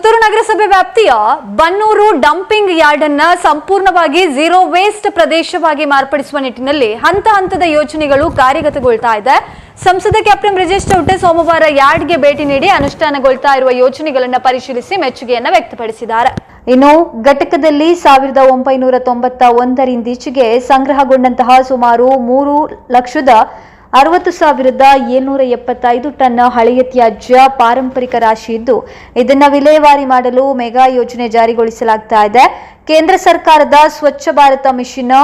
ಪುತ್ತೂರು ನಗರಸಭೆ ವ್ಯಾಪ್ತಿಯ Bannur dumping yard ಅನ್ನ ಸಂಪೂರ್ಣವಾಗಿ ಝೀರೋ ವೇಸ್ಟ್ ಪ್ರದೇಶವಾಗಿ ಮಾರ್ಪಡಿಸುವ ನಿಟ್ಟಿನಲ್ಲಿ ಹಂತ ಹಂತದ ಯೋಜನೆಗಳು ಕಾರ್ಯಗತಗೊಳ್ತಾ ಇದೆ. ಸಂಸದ ಕ್ಯಾಪ್ಟನ್ ಬ್ರಿಜೇಶ್ ಚೌಟೆ ಸೋಮವಾರ ಯಾರ್ಡ್ಗೆ ಭೇಟಿ ನೀಡಿ ಅನುಷ್ಠಾನಗೊಳ್ತಾ ಇರುವ ಯೋಜನೆಗಳನ್ನ ಪರಿಶೀಲಿಸಿ ಮೆಚ್ಚುಗೆಯನ್ನ ವ್ಯಕ್ತಪಡಿಸಿದ್ದಾರೆ. ಇನ್ನು ಘಟಕದಲ್ಲಿ ಸಾವಿರದ ಒಂಬೈನೂರ ತೊಂಬತ್ತ ಒಂದರಿಂದೀಚೆಗೆ ಸಂಗ್ರಹಗೊಂಡಂತಹ ಸುಮಾರು ಮೂರು ಲಕ್ಷದ ಅರವತ್ತು ಸಾವಿರದ ಏಳ್ನೂರ ಎಪ್ಪತ್ತೈದು ಟನ್ ಹಳೆಯ ತ್ಯಾಜ್ಯ ಪಾರಂಪರಿಕ ರಾಶಿ ಇದ್ದು ಇದನ್ನು ವಿಲೇವಾರಿ ಮಾಡಲು ಮೆಗಾ ಯೋಜನೆ ಜಾರಿಗೊಳಿಸಲಾಗ್ತಾ ಇದೆ. ಕೇಂದ್ರ ಸರ್ಕಾರದ Swachh Bharat mission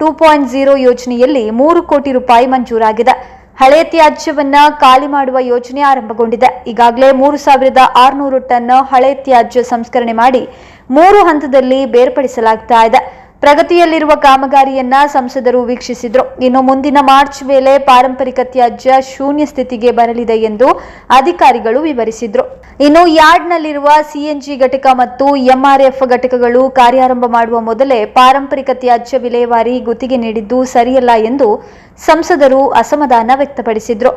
two point zero ಯೋಜನೆಯಲ್ಲಿ ಮೂರು ಕೋಟಿ ರೂಪಾಯಿ ಮಂಜೂರಾಗಿದೆ. ಹಳೆಯ ತ್ಯಾಜ್ಯವನ್ನು ಖಾಲಿ ಮಾಡುವ ಯೋಜನೆ ಆರಂಭಗೊಂಡಿದೆ. ಈಗಾಗಲೇ ಮೂರು ಸಾವಿರದ ಆರುನೂರು ಟನ್ ಹಳೆ ತ್ಯಾಜ್ಯ ಸಂಸ್ಕರಣೆ ಮಾಡಿ ಮೂರು ಹಂತದಲ್ಲಿ ಬೇರ್ಪಡಿಸಲಾಗ್ತಾ ಇದೆ. ಪ್ರಗತಿಯಲ್ಲಿರುವ ಕಾಮಗಾರಿಯನ್ನ ಸಂಸದರು ವೀಕ್ಷಿಸಿದ್ರು. ಇನ್ನು ಮುಂದಿನ ಮಾರ್ಚ್ ವೇಳೆ ಪಾರಂಪರಿಕ ತ್ಯಾಜ್ಯ ಶೂನ್ಯ ಸ್ಥಿತಿಗೆ ಬರಲಿದೆ ಎಂದು ಅಧಿಕಾರಿಗಳು ವಿವರಿಸಿದ್ರು. ಇನ್ನು ಯಾರ್ಡ್ನಲ್ಲಿರುವ ಸಿಎನ್ಜಿ ಘಟಕ ಮತ್ತು ಎಂಆರ್ಎಫ್ ಘಟಕಗಳು ಕಾರ್ಯಾರಂಭ ಮಾಡುವ ಮೊದಲೇ ಪಾರಂಪರಿಕ ತ್ಯಾಜ್ಯ ವಿಲೇವಾರಿ ಗುತ್ತಿಗೆ ನೀಡಿದ್ದು ಸರಿಯಲ್ಲ ಎಂದು ಸಂಸದರು ಅಸಮಾಧಾನ ವ್ಯಕ್ತಪಡಿಸಿದ್ರು.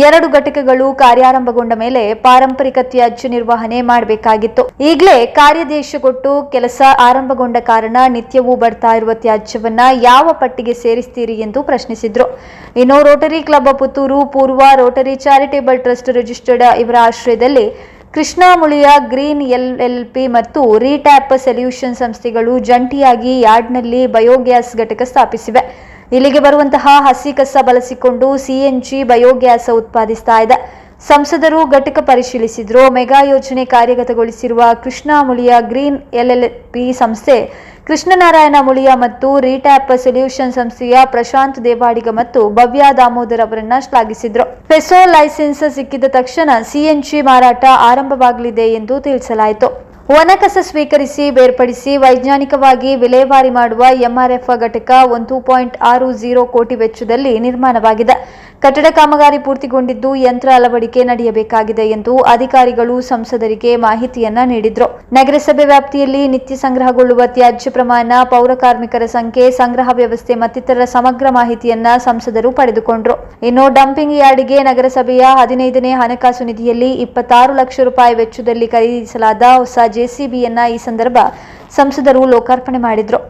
ಎರಡು ಘಟಕಗಳು ಕಾರ್ಯಾರಂಭಗೊಂಡ ಮೇಲೆ ಪಾರಂಪರಿಕ ತ್ಯಾಜ್ಯ ನಿರ್ವಹಣೆ ಮಾಡಬೇಕಾಗಿತ್ತು. ಈಗಲೇ ಕಾರ್ಯದೇಶ ಕೊಟ್ಟು ಕೆಲಸ ಆರಂಭಗೊಂಡ ಕಾರಣ ನಿತ್ಯವೂ ಬರ್ತಾ ಇರುವ ತ್ಯಾಜ್ಯವನ್ನ ಯಾವ ಪಟ್ಟಿಗೆ ಸೇರಿಸ್ತೀರಿ ಎಂದು ಪ್ರಶ್ನಿಸಿದ್ರು. ಇನ್ನು ರೋಟರಿ ಕ್ಲಬ್ ಪುತ್ತೂರು, ಪೂರ್ವ ರೋಟರಿ ಚಾರಿಟೇಬಲ್ ಟ್ರಸ್ಟ್ ರಿಜಿಸ್ಟರ್ಡ್ ಇವರ ಆಶ್ರಯದಲ್ಲಿ Krishnamuliya green L L P ಮತ್ತು ರೀಟ್ಯಾಪ್ ಸೊಲ್ಯೂಷನ್ ಸಂಸ್ಥೆಗಳು ಜಂಟಿಯಾಗಿ ಯಾರ್ಡ್ನಲ್ಲಿ ಬಯೋಗ್ಯಾಸ್ ಘಟಕ ಸ್ಥಾಪಿಸಿವೆ. ಇಲ್ಲಿಗೆ ಬರುವಂತಹ ಹಸಿ ಕಸ ಬಳಸಿಕೊಂಡು ಸಿಎನ್ಜಿ ಬಯೋಗ್ಯಾಸ್ ಉತ್ಪಾದಿಸ್ತಾ ಇದೆ. ಸಂಸದರು ಘಟಕ ಪರಿಶೀಲಿಸಿದ್ರು. ಮೆಗಾ ಯೋಜನೆ ಕಾರ್ಯಗತಗೊಳಿಸಿರುವ ಕೃಷ್ಣಾಮುಳಿಯ ಗ್ರೀನ್ ಎಲ್ಎಲ್ಪಿ ಸಂಸ್ಥೆ, ಕೃಷ್ಣನಾರಾಯಣ ಮುಳಿಯ ಮತ್ತು ರೀಟ್ಯಾಪ್ ಸೊಲ್ಯೂಷನ್ ಸಂಸ್ಥೆಯ ಪ್ರಶಾಂತ್ ದೇವಾಡಿಗ ಮತ್ತು ಭವ್ಯ ದಾಮೋದರ್ ಅವರನ್ನ ಶ್ಲಾಘಿಸಿದ್ರು. ಪೆಸೋ ಲೈಸೆನ್ಸ್ ಸಿಕ್ಕಿದ ತಕ್ಷಣ ಸಿಎನ್ಜಿ ಮಾರಾಟ ಆರಂಭವಾಗಲಿದೆ ಎಂದು ತಿಳಿಸಲಾಯಿತು. ಒಣಕಸ ಸ್ವೀಕರಿಸಿ, ಬೇರ್ಪಡಿಸಿ, ವೈಜ್ಞಾನಿಕವಾಗಿ ವಿಲೇವಾರಿ ಮಾಡುವ ಎಂಆರ್ಎಫ್ ಘಟಕ ಒಂದು ಪಾಯಿಂಟ್ ಆರು ಜೀರೋ ಕೋಟಿ ವೆಚ್ಚದಲ್ಲಿ ನಿರ್ಮಾಣವಾಗಿದೆ. ಕಟ್ಟಡ ಕಾಮಗಾರಿ ಪೂರ್ತಿಗೊಂಡಿದ್ದು ಯಂತ್ರ ಅಳವಡಿಕೆ ನಡೆಯಬೇಕಾಗಿದೆ ಎಂದು ಅಧಿಕಾರಿಗಳು ಸಂಸದರಿಗೆ ಮಾಹಿತಿಯನ್ನ ನೀಡಿದ್ರು. ನಗರಸಭೆ ವ್ಯಾಪ್ತಿಯಲ್ಲಿ ನಿತ್ಯ ಸಂಗ್ರಹಗೊಳ್ಳುವ ತ್ಯಾಜ್ಯ ಪ್ರಮಾಣ, ಪೌರ ಕಾರ್ಮಿಕರ ಸಂಖ್ಯೆ, ಸಂಗ್ರಹ ವ್ಯವಸ್ಥೆ ಮತ್ತಿತರ ಸಮಗ್ರ ಮಾಹಿತಿಯನ್ನ ಸಂಸದರು ಪಡೆದುಕೊಂಡ್ರು. ಇನ್ನು ಡಂಪಿಂಗ್ ಯಾರ್ಡ್ಗೆ ನಗರಸಭೆಯ ಹದಿನೈದನೇ ಹಣಕಾಸು ನಿಧಿಯಲ್ಲಿ ಇಪ್ಪತ್ತಾರು ಲಕ್ಷ ರೂಪಾಯಿ ವೆಚ್ಚದಲ್ಲಿ ಖರೀದಿಸಲಾದ ಹೊಸ ಜೆಸಿಬಿಯನ್ನ ಈ ಸಂದರ್ಭ ಸಂಸದರು ಲೋಕಾರ್ಪಣೆ ಮಾಡಿದ್ರು.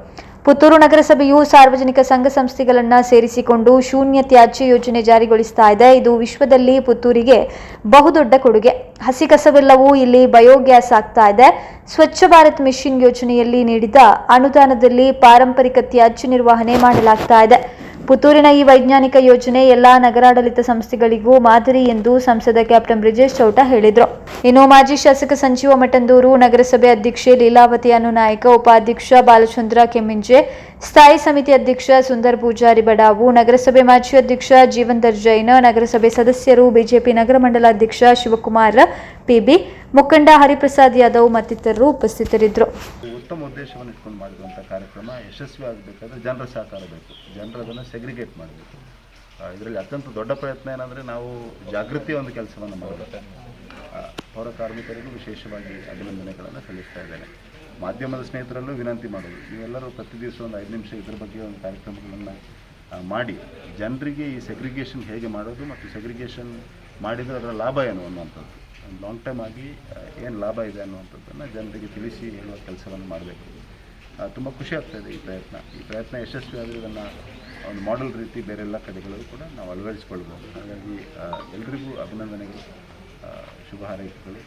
ಪುತ್ತೂರು ನಗರಸಭೆಯು ಸಾರ್ವಜನಿಕ ಸಂಘ ಸಂಸ್ಥೆಗಳನ್ನ ಸೇರಿಸಿಕೊಂಡು ಶೂನ್ಯ ತ್ಯಾಜ್ಯ ಯೋಜನೆ ಜಾರಿಗೊಳಿಸ್ತಾ ಇದೆ. ಇದು ವಿಶ್ವದಲ್ಲಿ ಪುತ್ತೂರಿಗೆ ಬಹುದೊಡ್ಡ ಕೊಡುಗೆ. ಹಸಿ ಕಸವೆಲ್ಲವೂ ಇಲ್ಲಿ ಬಯೋಗ್ಯಾಸ್ ಆಗ್ತಾ ಇದೆ. ಸ್ವಚ್ಛ ಭಾರತ್ ಮಿಷನ್ ಯೋಜನೆಯಲ್ಲಿ ನೀಡಿದ ಅನುದಾನದಲ್ಲಿ ಪಾರಂಪರಿಕ ತ್ಯಾಜ್ಯ ನಿರ್ವಹಣೆ ಮಾಡಲಾಗ್ತಾ ಇದೆ. ಪುತ್ತೂರಿನ ಈ ವೈಜ್ಞಾನಿಕ ಯೋಜನೆ ಎಲ್ಲಾ ನಗರಾಡಳಿತ ಸಂಸ್ಥೆಗಳಿಗೂ ಮಾದರಿ ಎಂದು ಸಂಸದ ಕ್ಯಾಪ್ಟನ್ ಬ್ರಿಜೇಶ್ ಚೌಟ ಹೇಳಿದರು. ಇನ್ನು ಮಾಜಿ ಶಾಸಕ ಸಂಜೀವ ಮಠಂದೂರು, ನಗರಸಭೆ ಅಧ್ಯಕ್ಷೆ ಲೀಲಾವತಿ ಅನುನಾಯಕ, ಉಪಾಧ್ಯಕ್ಷ ಬಾಲಚಂದ್ರ ಕೆಮ್ಮಿಂಜೆ, ಸ್ಥಾಯಿ ಸಮಿತಿ ಅಧ್ಯಕ್ಷ ಸುಂದರ್ ಪೂಜಾರಿ ಬಡಾವು, ನಗರಸಭೆ ಮಾಜಿ ಅಧ್ಯಕ್ಷ ಜೀವಂದರ್ ಜೈನ್ ನಗರಸಭೆ ಸದಸ್ಯರು, ಬಿಜೆಪಿ ನಗರ ಮಂಡಲ ಅಧ್ಯಕ್ಷ ಶಿವಕುಮಾರ್, ಪಿಬಿ ಮುಖಂಡ ಹರಿಪ್ರಸಾದ್ ಯಾದವ್ ಮತ್ತಿತರರು ಉಪಸ್ಥಿತರಿದ್ದರು. ಉತ್ತಮ ಉದ್ದೇಶವನ್ನು ಇಟ್ಕೊಂಡು ಮಾಡಿದಂಥ ಕಾರ್ಯಕ್ರಮ ಯಶಸ್ವಿ ಆಗಬೇಕಾದ್ರೆ ಜನರ ಸಹಕಾರ ಬೇಕು. ಜನರದನ್ನು ಸೆಗ್ರಿಗೇಟ್ ಮಾಡಬೇಕು. ಇದರಲ್ಲಿ ಅತ್ಯಂತ ದೊಡ್ಡ ಪ್ರಯತ್ನ ಏನಂದರೆ ನಾವು ಜಾಗೃತಿಯ ಒಂದು ಕೆಲಸವನ್ನು ಮಾಡಬೇಕು. ಪೌರ ಕಾರ್ಮಿಕರಿಗೂ ವಿಶೇಷವಾಗಿ ಅಭಿನಂದನೆಗಳನ್ನು ಸಲ್ಲಿಸ್ತಾ ಇದ್ದೇನೆ. ಮಾಧ್ಯಮದ ಸ್ನೇಹಿತರಲ್ಲೂ ವಿನಂತಿ ಮಾಡೋದು ನೀವೆಲ್ಲರೂ ಪ್ರತಿ ದಿವಸ ಒಂದು ಐದು ನಿಮಿಷ ಇದ್ರ ಬಗ್ಗೆ ಒಂದು ಕಾರ್ಯಕ್ರಮಗಳನ್ನು ಮಾಡಿ. ಜನರಿಗೆ ಈ ಸೆಗ್ರಿಗೇಷನ್ ಹೇಗೆ ಮಾಡೋದು ಮತ್ತು ಸೆಗ್ರಿಗೇಷನ್ ಮಾಡಿದರೆ ಅದರ ಲಾಭ ಏನು ಅನ್ನುವಂಥದ್ದು. ಲಾಂಗ್ ಟೈಮ್ ಆಗಿ ಏನು ಲಾಭ ಇದೆ ಅನ್ನುವಂಥದ್ದನ್ನು ಜನರಿಗೆ ತಿಳಿಸಿ ಹೇಳುವ ಕೆಲಸವನ್ನು ಮಾಡಬೇಕು. ತುಂಬ ಖುಷಿ ಆಗ್ತಾಯಿದೆ ಈ ಪ್ರಯತ್ನ. ಈ ಪ್ರಯತ್ನ ಯಶಸ್ವಿ ಆದರೆ ಇದನ್ನು ಒಂದು ಮಾಡೆಲ್ ರೀತಿ ಬೇರೆ ಎಲ್ಲ ಕಡೆಗಳಲ್ಲೂ ಕೂಡ ನಾವು ಅಳವಡಿಸ್ಕೊಳ್ಬೋದು. ಹಾಗಾಗಿ ಎಲ್ರಿಗೂ ಅಭಿನಂದನೆಗಳು. ಶುಭ ಹಾರೈಕೆಗಳು.